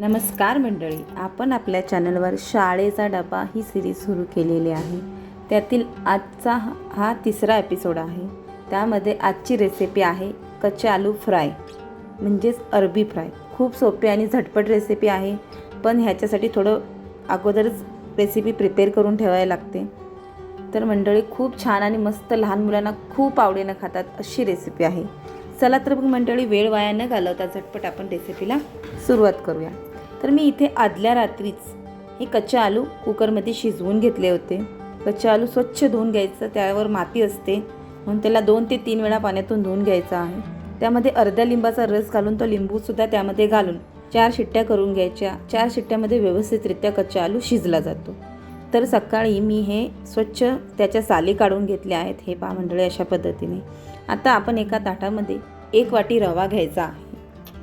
नमस्कार मंडळी आपण आपल्या चॅनलवर शाळेचा डबा ही सिरीज सुरू केलेली आहे. त्यातील आजचा हा- तिसरा एपिसोड आहे. त्यामध्ये आजची रेसिपी आहे कच्चे आलू फ्राय म्हणजेच अरबी फ्राय खूप सोपी आणि झटपट रेसिपी आहे पण ह्याच्यासाठी थोडं अगोदरच रेसिपी प्रिपेअर करून ठेवायला लागते. तर मंडळी खूप छान आणि मस्त लहान मुलांना खूप आवडीनं खातात अशी रेसिपी आहे. चला तर मग मंडळी वेळ वाया न घालवता झटपट आपण रेसिपीला सुरुवात करूया. तर मी इथे आदल्या रात्रीच हे कच्चे आलू कुकरमध्ये शिजवून घेतले होते. कच्चे आलू स्वच्छ धुवून घ्यायचं त्यावर माती असते. म्हणून त्याला दोन ते तीन वेळा पाण्यातून धुवून घ्यायचा आहे. त्यामध्ये अर्ध्या लिंबाचा रस घालून तो लिंबूसुद्धा त्यामध्ये घालून चार शिट्ट्या करून घ्यायच्या. चार शिट्ट्यामध्ये व्यवस्थितरित्या कच्चा आलू शिजला जातो. तर सकाळी मी हे स्वच्छ त्याच्या साली काढून घेतल्या आहेत हे पा मंडळी अशा पद्धतीने. आता आपण एका ताटामध्ये एक वाटी रवा घ्यायचा आहे.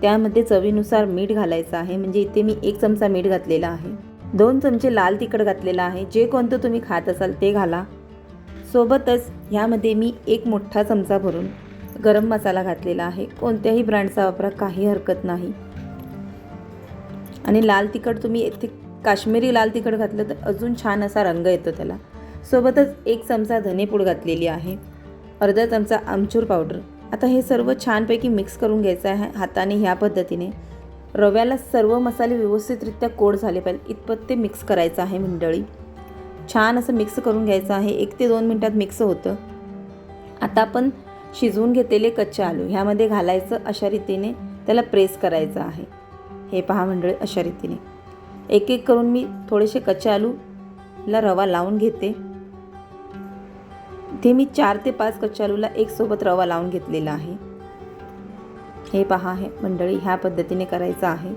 त्यामध्ये चवीनुसार मीठ घालायचं आहे. म्हणजे इथे मी एक चमचा मीठ घातलेला आहे. दोन चमचे लाल तिखट घातलेलं आहे. जे कोणतं तुम्ही खात असाल ते घाला. सोबतच ह्यामध्ये मी एक मोठा चमचा भरून गरम मसाला घातलेला आहे. कोणत्याही ब्रँडचा वापरा काही हरकत नाही. आणि लाल तिखट तुम्ही इथे काश्मीरी लाल तिखट घातलं तर अजून छान असा रंग येतो त्याला. सोबतच एक चमचा धनेपूड घातलेली आहे. अर्धा चमचा आमचूर पावडर. आता हे सर्व छानपैकी मिक्स करून घ्यायचं आहे हाताने ह्या पद्धतीने. रव्याला सर्व मसाले व्यवस्थितरित्या कोड झाले पाहिजे इतपत ते मिक्स करायचं आहे मंडळी. छान असं मिक्स करून घ्यायचं आहे. एक ते दोन मिनटात मिक्स होतं. आता आपण शिजवून घेतलेले कच्चे आलू ह्यामध्ये घालायचं अशा रीतीने त्याला प्रेस करायचं आहे. हे पहा मंडळी अशा रीतीने. एक एक करून मी थोडेसे कच्चे आलूला रवा लावून घेते. ते मी चार ते पाच कच्च्या आलूला एक सोबत रवा लावून घेतलेला आहे. हे पहा हे मंडळी ह्या पद्धतीने करायचं आहे.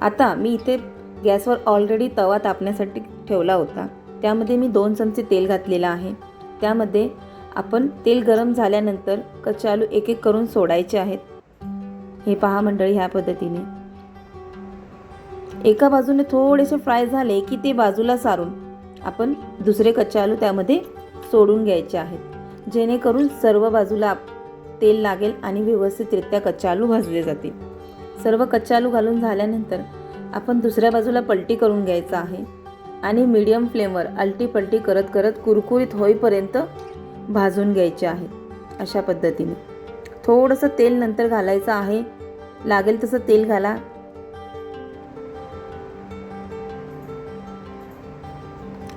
आता मी इथे गॅसवर ऑलरेडी तवा तापण्यासाठी ठेवला होता. त्यामध्ये मी दोन चमचे तेल घातलेलं आहे. त्यामध्ये आपण तेल गरम झाल्यानंतर कच्चे आलू एक एक करून सोडायचे आहेत. हे पहा मंडळी ह्या पद्धतीने. एका बाजूने थोडेसे फ्राय झाले की ते बाजूला सारून आपण दुसरे कच्चे आलू त्यामध्ये सोडून घ्यायचे आहेत. जेणेकरून सर्व बाजूला तेल लागेल आणि व्यवस्थितरित्या कच्चे आलू भाजले जातील. सर्व कच्चे आलू घालून झाल्यानंतर आपण दुसऱ्या बाजूला पलटी करून घ्यायचं आहे आणि मीडियम फ्लेमवर आलटी पलटी करत करत कुरकुरीत होईपर्यंत भाजून घ्यायचे आहे अशा पद्धतीने. थोडंसं तेल नंतर घालायचं आहे. लागेल तसं तेल घाला.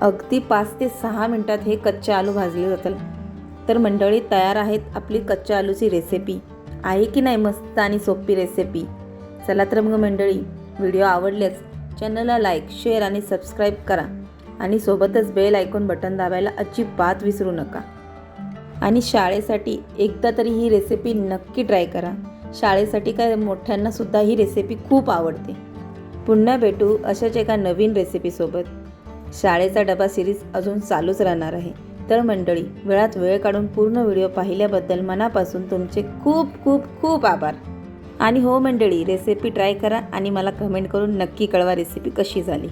अगदी पाच ते सहा मिनटात हे कच्चे आलू भाजले जातात तर मंडळी तयार आहेत आपली कच्च्या आलूची रेसिपी आहे की नाही मस्त आणि सोपी रेसिपी चला तर मग मंडळी व्हिडिओ आवडल्यास चॅनलला लाईक शेअर आणि सबस्क्राईब करा. आणि सोबतच बेल ऐकून बटन दाबायला अजिबात विसरू नका. आणि शाळेसाठी एकदा तरी ही रेसिपी नक्की ट्राय करा. शाळेसाठी काय मोठ्यांनासुद्धा ही रेसिपी खूप आवडते. पुन्हा भेटू अशाच एका नवीन रेसिपीसोबत शाळेचा डबा सिरीज अजून चालूच राहणार आहे. तर मंडळी वेळात वेळ काढून पूर्ण व्हिडिओ पाहिल्याबद्दल मनापासून तुमचे खूप खूप खूप आभार. आणि हो मंडळी रेसिपी ट्राय करा आणि मला कमेंट करून नक्की कळवा रेसिपी कशी झाली.